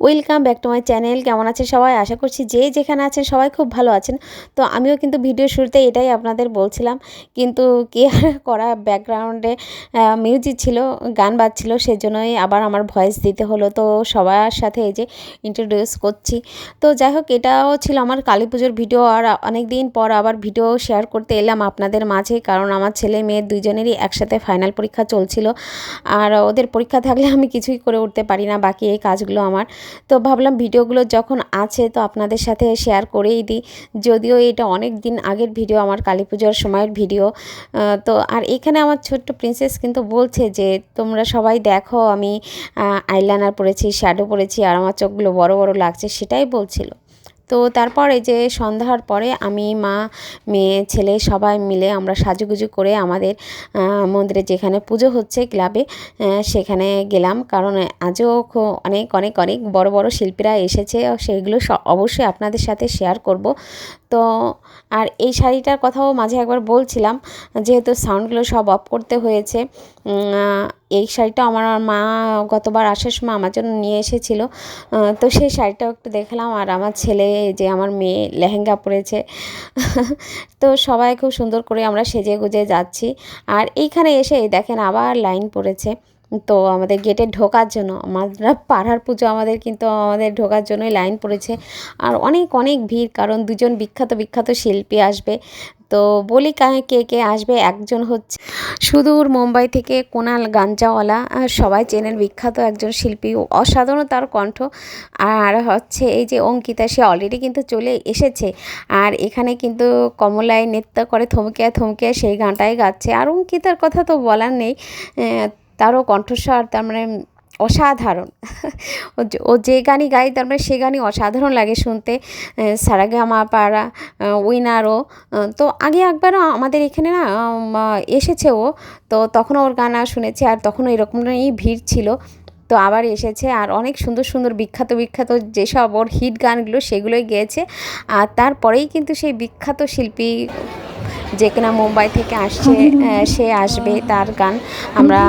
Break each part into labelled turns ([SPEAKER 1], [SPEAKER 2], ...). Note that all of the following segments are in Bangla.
[SPEAKER 1] Welcome back to my channel. কেমন আছেন সবাই? আশা করছি যে যেখানে আছেন সবাই খুব ভালো আছেন। তো আমিও কিন্তু ভিডিও শুরুতে এটাই আপনাদের বলছিলাম। কিন্তু কে করা ব্যাকগ্রাউন্ডে মিউজিক ছিল, গান বাজছিল, সেজন্যই আবার আমার ভয়েস দিতে হলো। তো সবার সাথে এই যে ইন্ট্রোডিউস করছি। তো যাই হোক, এটাও ছিল আমার কালী পুজোর ভিডিও আর অনেক দিন পর আবার ভিডিও শেয়ার করতে এলাম আপনাদের মাঝে। কারণ আমার ছেলে মেয়ে দুইজনেরই একসাথে ফাইনাল পরীক্ষা চলছিল। আর ওদের পরীক্ষা থাকলে আমি কিছুই করে উঠতে পারি না। বাকি এই কাজগুলো আমার। তো ভাবলাম ভিডিওগুলো যখন আছে তো আপনাদের সাথে শেয়ার করেই দিই। যদিও এটা অনেক দিন আগের ভিডিও, আমার কালী পুজোর সময়ের ভিডিও। তো আর এখানে আমার ছোট্ট প্রিন্সেস কিন্তু বলছে যে, তোমরা সবাই দেখো, আমি আইলাইনার পরেছি, শ্যাডো পরেছি, আর আমার চোখগুলো বড় বড় লাগছে, সেটাই বলছিল। তো তারপরে যে সন্ধ্যার পরে আমি, মা, মেয়ে, ছেলে সবাই মিলে আমরা সাজুগুজু করে আমাদের মন্দিরে যেখানে পুজো হচ্ছে ক্লাবে সেখানে গেলাম। কারণ আজও অনেক অনেক অনেক বড় বড় শিল্পীরা এসেছে। সেগুলো অবশ্যই আপনাদের সাথে শেয়ার করব। তো আর এই শাড়িটার কথাও মাঝে একবার বলছিলাম, যেহেতু সাউন্ডগুলো সব অফ করতে হয়েছে এই শাড়িটা আমার মা গতবার আসার সময় আমার জন্য নিয়ে এসেছিল তো সেই শাড়িটাও একটু দেখলাম আর আমার ছেলে যে আমার মেয়ে লেহেঙ্গা পরেছে, তো সবাই খুব সুন্দর করে আমরা সেজে গুজে যাচ্ছি, আর এইখানে এসে দেখেন আবার লাইন পড়েছে তো আমাদের গেটে ঢোকার জন্য, আমরা পাড়ার পুজো আমাদের কিন্তু আমাদের ঢোকার জন্যই লাইন পড়েছে। আর অনেক অনেক ভিড়, কারণ দুজন বিখ্যাত বিখ্যাত শিল্পী আসবে। তো বলি কে কে আসবে? একজন হচ্ছে সুদূর মুম্বাই থেকে কোনাল গাঞ্জাওয়ালা। সবাই চেনেন বিখ্যাত একজন শিল্পী অসাধারণ তার কণ্ঠ। আর হচ্ছে এই যে অঙ্কিতা, সে অলরেডি কিন্তু চলে এসেছে। আর এখানে কিন্তু কমলায় নৃত্য করে থমকে থমকে সেই গানটাই গাচ্ছে। আর অঙ্কিতার কথা তো বলার নেই। তারও কণ্ঠস্বর তার মানে অসাধারণ। ও যে গানই গায় তার মানে সে গানই অসাধারণ লাগে শুনতে। সারাগামা পাড়া উইনারও তো আগে একবারও আমাদের এখানে না এসেছে ও। তো তখনও ওর গান শুনেছি আর তখনও এরকমই ভিড় ছিল। তো আবার এসেছে আর অনেক সুন্দর সুন্দর, বিখ্যাত বিখ্যাত যেসব ওর হিট গানগুলো সেগুলোই গেয়েছে। আর তারপরেই কিন্তু সেই বিখ্যাত শিল্পী যে কিনা মুম্বাই থেকে আসছে সে আসবে তার গান আমরা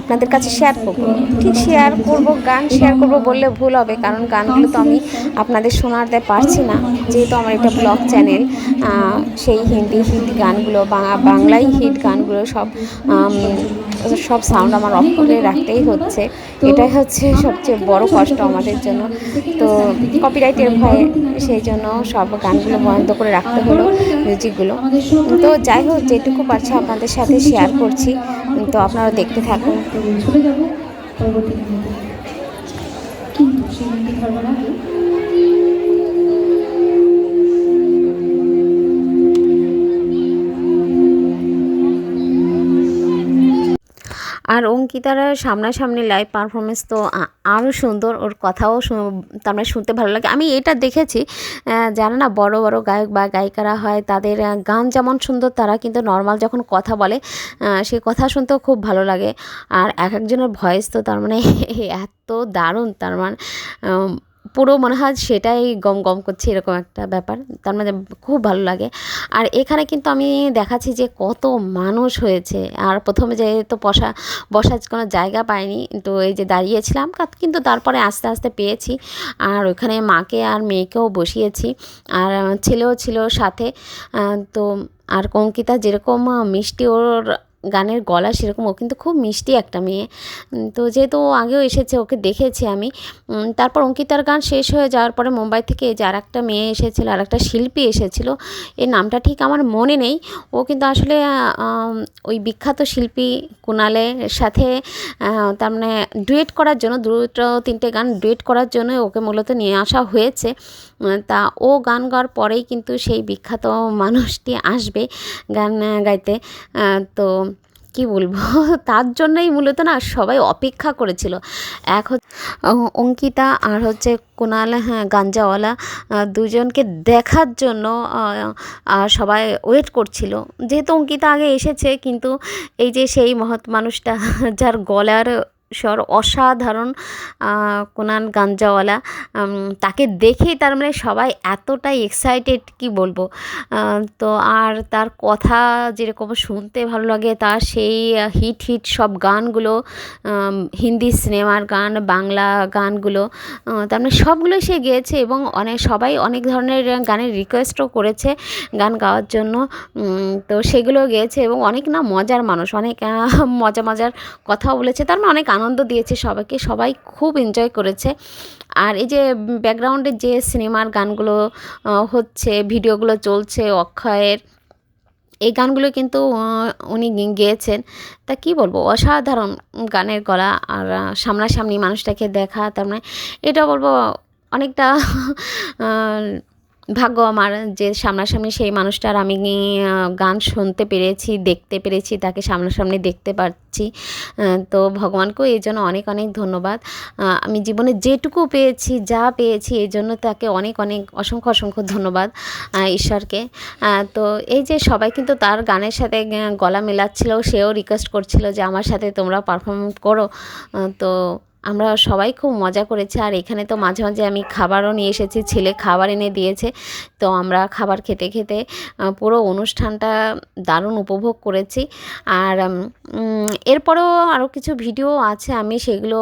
[SPEAKER 1] আপনাদের কাছে শেয়ার করব। ঠিক শেয়ার করব? গান শেয়ার করব বললে ভুল হবে, কারণ গানগুলো তো আমি আপনাদের শোনাতে পারছি না। যেহেতু আমার এটা ব্লগ চ্যানেল সেই হিন্দি হিট গানগুলো বাংলাই হিট গানগুলো সব সব সাউন্ড আমার অফ করে রাখতেই হচ্ছে। এটাই হচ্ছে সবচেয়ে বড় কষ্ট আমাদের জন্য। তো কপিরাইটের ভয়ে সেই জন্য সব গানগুলো বন্ধ করে রাখতে হলো মিউজিকগুলো তো যাই হোক যেটুকু পারছি আপনাদের সাথে শেয়ার করছি। তো আপনারা দেখতে থাকুন। কিন্তু আর অঙ্কিতারা সামনাসামনি লাইভ পারফরমেন্স তো আরও সুন্দর, ওর কথাও তার মানে শুনতে ভালো লাগে। আমি এটা দেখেছি যারা না বড় বড় গায়ক বা গায়িকারা হয়, তাদের গান যেমন সুন্দর, তারা কিন্তু নর্মাল যখন কথা বলে সে কথা শুনতেও খুব ভালো লাগে। আর এক একজনের ভয়েস তো তার মানে এত দারুণ, তার মানে পুরো মনে হয় সেটাই গম গম করছে এরকম একটা ব্যাপার। তার মানে খুব ভালো লাগে। আর এখানে কিন্তু আমি দেখাচ্ছি যে কত মানুষ হয়েছে। আর প্রথমে যেহেতু বসা, বসার কোনো জায়গা পাইনি, তো এই যে দাঁড়িয়েছিলাম কিন্তু তারপরে আস্তে আস্তে পেয়েছি। আর ওখানে মাকে আর মেয়েকেও বসিয়েছি। আর ছেলেও ছিল সাথে। তো আর কঙ্কিতা যেরকম মিষ্টি ওর গানের গলা সেরকম, ও কিন্তু খুব মিষ্টি একটা মেয়ে। তো যেহেতু ও আগেও এসেছে, ওকে দেখেছি আমি। তারপর অঙ্কিতার গান শেষ হয়ে যাওয়ার পরে মুম্বাই থেকে যে আর একটা মেয়ে এসেছিল আর একটা শিল্পী এসেছিল, এর নামটা ঠিক আমার মনে নেই। ও কিন্তু আসলে ওই বিখ্যাত শিল্পী কুণালের সাথে তার মানে ডুয়েট করার জন্য, দুটো তিনটে গান ডুয়েট করার জন্য ওকে মূলত নিয়ে আসা হয়েছে। তা ও গান গাওয়ার পরেই কিন্তু সেই বিখ্যাত মানুষটি আসবে গান গাইতে। তো কি বলব? তার জন্যই মূলত না সবাই অপেক্ষা করেছিল। এক অঙ্কিতা আর হচ্ছে কুণাল হ্যাঁ গাঞ্জাওয়ালা দুজনকে দেখার জন্য সবাই ওয়েট করছিল। যেহেতু অঙ্কিতা আগে এসেছে, কিন্তু এই যে সেই মহৎ মানুষটা, যার গলার স্বর অসাধারণ কোনান গাঞ্জাওয়ালা। তাকে দেখেই তার মানে সবাই এতটাই এক্সাইটেড কি বলব? তো আর তার কথা যেরকম শুনতে ভালো লাগে, তার সেই হিট হিট সব গানগুলো হিন্দি সিনেমার গান, বাংলা গানগুলো তার মানে সবগুলোই সে গেয়েছে এবং অনেক, সবাই অনেক ধরনের গানের রিকোয়েস্টও করেছে গান গাওয়ার জন্য। তো সেগুলো গেয়েছে এবং অনেক না মজার মানুষ, অনেক মজা মজার কথাও বলেছে। তার মানে অনেক আনন্দ দিয়েছে সবাইকে, সবাই খুব এনজয় করেছে। আর এই যে ব্যাকগ্রাউন্ডে যে সিনেমার গানগুলো হচ্ছে, ভিডিওগুলো চলছে, অক্ষয়ের, এই গানগুলো কিন্তু উনি গেয়েছেন। তা কি বলব, অসাধারণ গানের গলা আর সামনাসামনি মানুষটাকে দেখা, তার মানে এটা বলব অনেকটা ভাগ্য আমার যে সামনাসামনি সেই মানুষটার আমি গান শুনতে পেরেছি, দেখতে পেরেছি, তাকে সামনাসামনি দেখতে পাচ্ছি তো ভগবানকেও এই জন্য অনেক অনেক ধন্যবাদ। আমি জীবনে যেটুকু পেয়েছি, যা পেয়েছি এই জন্য তাকে অনেক অনেক, অসংখ্য অসংখ্য ধন্যবাদ ঈশ্বরকে। তো এই যে সবাই কিন্তু তার গানের সাথে গলা মেলাচ্ছিল, সেও রিকোয়েস্ট করছিল যে আমার সাথে তোমরা পারফর্ম করো। তো আমরা সবাই খুব মজা করেছি। আর এখানে তো মাঝে মাঝে আমি খাবারও নিয়ে এসেছি, ছেলে খাবার এনে দিয়েছে। তো আমরা খাবার খেতে খেতে পুরো অনুষ্ঠানটা দারুণ উপভোগ করেছি। আর এরপরেও আরও কিছু ভিডিও আছে। আমি সেগুলো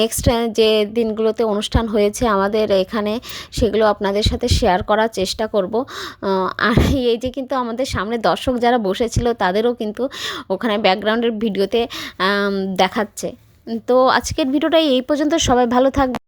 [SPEAKER 1] নেক্সট যে দিনগুলোতে অনুষ্ঠান হয়েছে আমাদের এখানে, সেগুলো আপনাদের সাথে শেয়ার করার চেষ্টা করব। আর এই যে কিন্তু আমাদের সামনে দর্শক যারা বসেছিল, তাদেরও কিন্তু ওখানে ব্যাকগ্রাউন্ডের ভিডিওতে দেখাচ্ছে। তো আজকের ভিডিওটাই এই পর্যন্ত। সবাই ভালো থাকবে